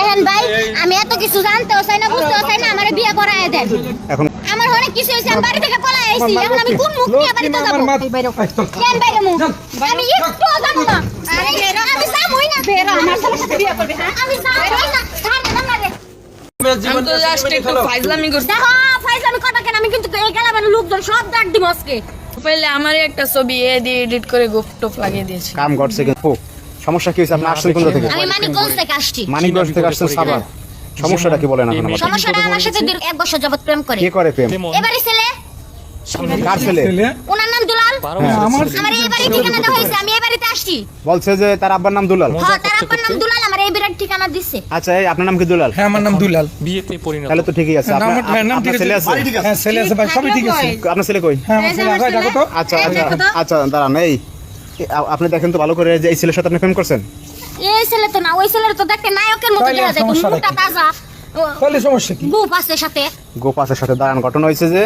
দেখেন ভাই আমি এত কিছু জানতেও চাই না বুঝতেও চাই না আমার বিয়ে করায় দেন। এখন আমার অনেক কিছু হয়েছে আমি বাড়ি থেকে পলাই আইছি এখন আমি কোন মুখ নিয়ে বাড়িতে যাব? কেন বাইরে মুখ। আমি একটু যাব না। আরে আমি না। বেরো আমার সাথে বিয়ে করবে হ্যাঁ? আমি না। ছাড় না না রে। আমি তো জাস্ট একটু ফাইজলামি করছি। দেখো ফাইজ কথা কেন? আমি কিন্তু এই গেলাম লোকজন সব ডাক দিব আজকে। প্রোফাইলে আমার একটা ছবি এ দিয়ে এডিট করে গুপটপ লাগিয়ে দিয়েছে। কাম করছে কিন্তু। সমস্যা কি হয়েছে? আপনি আসছেন কোথা থেকে? আমি মানিকগঞ্জ থেকে আসছি। মানিকগঞ্জ থেকে আসছেন সাভার। সমস্যাটা কি বলেন এখন আমাকে? সমস্যাটা আমার সাথে দীর্ঘ এক বছর যাবত প্রেম করে। কে করে প্রেম? এবারে ছেলে। কার ছেলে? ওনার নাম দুলাল। হ্যাঁ, আমার এই বাড়ি ঠিকানা দেওয়া হয়েছে আমি এই বাড়িতে আসছি। বলছে যে তার আব্বার নাম দুলাল। হ্যাঁ তার আব্বার নাম দুলাল আমার এই বাড়ির ঠিকানা দিচ্ছে আচ্ছা এই আপনার নাম কি দুলাল? হ্যাঁ আমার নাম দুলাল। বিয়েতে পরিণত। তাহলে তো ঠিকই আছে। আপনার হ্যাঁ, নাম ঠিক ছেলে আছে? আছে। হ্যাঁ ছেলে আছে ভাই সবই ঠিক আছে। আপনার ছেলে কই? হ্যাঁ আমার ছেলে আগে দেখো তো। আচ্ছা আচ্ছা আচ্ছা দাঁড়ান এই। আপনি দেখেন তো ভালো করে যে এই ছেলের সাথে আপনি প্রেম করছেন? এই ছেলে তো না ওই ছেলের তো দেখতে নায়কের মতো দেখা যায় মুখটা তাজা। তাহলে সমস্যা কি? গোপাসের আছে সাথে। গোপাসের সাথে দাঁড়ান ঘটনা হয়েছে যে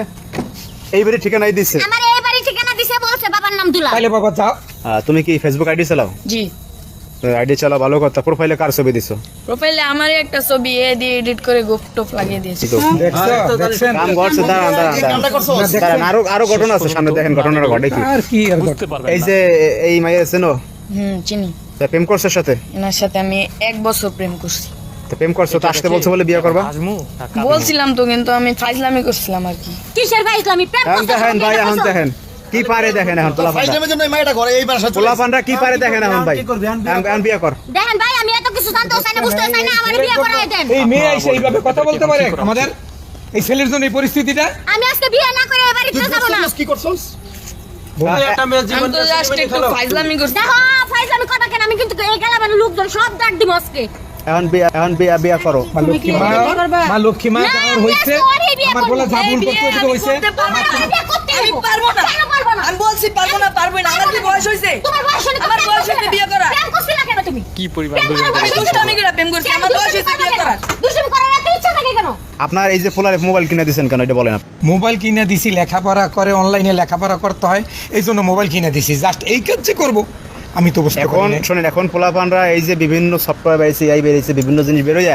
এই বাড়ি ঠিকানাই দিচ্ছে আমার এই বাড়ি ঠিকানা দিছে বলছে বাবার নাম দুলাল। তাহলে বাবা যাও। আহ, তুমি কি ফেসবুক আইডি চালাও? জি। আইডি চালাও ভালো কথা প্রোফাইলে কার ছবি দিছো? প্রোফাইলে আমার একটা ছবি এ দিয়ে এডিট করে গুপটপ লাগিয়ে দিয়েছে। তো দেখছ? দেখছেন? কাম করছে দাঁড়ান দাঁড়ান দাঁড়ান। আরও আরও ঘটনা আছে সামনে দেখেন ঘটনাটা ঘটে কি? আর কি আর বুঝতে পারবেন এই যে এই মাইয়া চেনো? হুম চিনি। তা প্রেম করছে সাথে? এনার সাথে আমি এক বছর প্রেম করছি। তো প্রেম করছ তো আসতে বলছো বলে বিয়ে করবা? আজমু বলছিলাম তো কিন্তু আমি ফাইজলামি করছিলাম আর কি। কিসের ভাই ইসলামী প্রেম করছে দেখেন ভাই এখন দেখেন। কি পারে দেখেন এখন পোলাপানরা? কি পারে দেখেন এখন ভাই? এখন বিয়ে কর। দেখেন ভাই আমি এত কিছু জানতেও চাই না বুঝতেও চাই না আমার বিয়ে করায় দেন। এই মেয়ে এসে এইভাবে কথা বলতে পারে? আমাদের এই ছেলের জন্য এই পরিস্থিতিটা? আমি আজকে বিয়ে না করে এই বাড়িতে যাব না। আমি তো জাস্ট একটু ফাইজলামি করছি। দেখো ফাইজ আমি কথা কেন? আমি কিন্তু এই সব ডাক দিব আজকে। এখন বিয়ে এখন বিয়ে বিয়ে করো। মা লক্ষ্মী মা না, আমার বলে যা ভুল করতে করতে আমি বিয়ে করতে আমি যাব। পারব না। কেন পারব না। আমি বলছি পারব না পারব না। আমার কি বয়স হয়েছে? তোমার বয়স হলে আমার বয়স করছিলে বিয়ে করা প্রেম করছিলে কেন তুমি? কি পরিমাণ প্রেম দুজন করার আমি দুষ্টামি করে প্রেম করছি। আমার বয়স হয়েছে বিয়ে করার। দুষ্টামি করার এত ইচ্ছা থাকে কেন? আপনার এই যে মোবাইল কিনে দিয়েছেন কেন? এটা বলেন মোবাইল কিনে দিছি লেখাপড়া করে অনলাইনে লেখাপড়া করতে হয় এই জন্য মোবাইল কিনে দিছি। জাস্ট এই কাজ যে করব। আমি তো বুঝতে এখন শোনেন এখন পোলাপানরা এই যে বিভিন্ন সফটওয়্যার বেরিয়েছে এই বেরিয়েছে বিভিন্ন জিনিস বেরোয়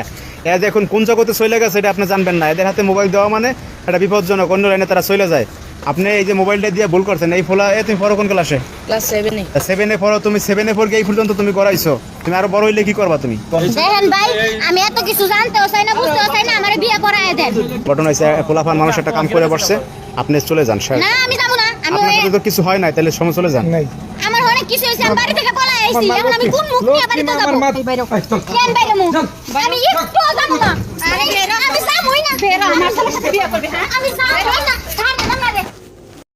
এরা যে এখন কোন জগতে চলে গেছে এটা আপনি জানবেন না। এদের হাতে মোবাইল দেওয়া মানে এটা বিপজ্জনক অন্য লাইনে তারা চলে যায়। আপনি এই যে মোবাইলটা দিয়ে ভুল করছেন এই ফোলা এ তুমি পড়ো কোন ক্লাসে ক্লাস সেভেনে সেভেনে পড়ো তুমি সেভেনে পড়ে এই পর্যন্ত তুমি করাইছো। তুমি আরও বড় হইলে কি করবা তুমি? দেখেন ভাই আমি এত কিছু জানতেও চাই না বুঝতেও চাই না আমার বিয়ে করায় দেন। ঘটনা হয়েছে পোলাপান মানুষ একটা কাম করে বসছে আপনি চলে যান স্যার। না আমি যাব না আমি তো কিছু হয় নাই তাহলে সময় চলে যান। অনেক কিছু হয়েছে? আমি বাড়ি থেকে পলাই আইছি। এখন আমি কোন মুখ নিয়ে বাড়িতে মা আমার যাব মা এই চল। কেন বাইরে মুখ। আমি একটু যাব না। আরে আমি সামুই না। বেরো আমার সাথে বিয়ে করবে হ্যাঁ? আমি যাবোই